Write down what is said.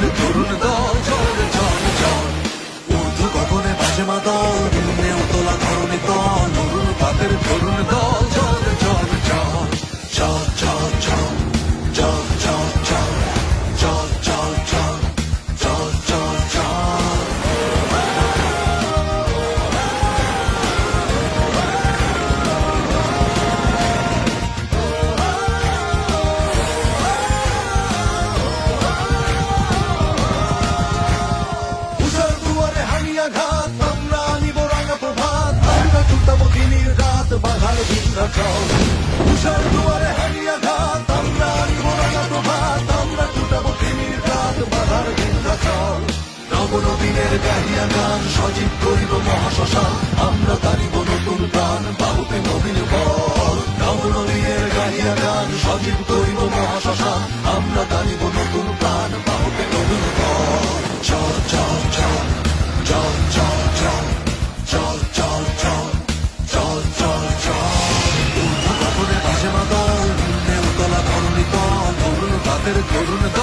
torunu da আমরা চাও উষার দুয়ারে হারিয়া ঘাত আমরা আনব রাঙা প্রভাত আমরা টুটাবো প্রেমীর রাত বাধার বিন্ধ্যাচল নবনবীনের গাহিয়া গান সজীব করিব মহাশ্মশান আমরা তারিব নতুন প্রাণ বাহুতে নবীন বল নবনবীনের গাহিয়া গান সজীব Anahtarı korunu da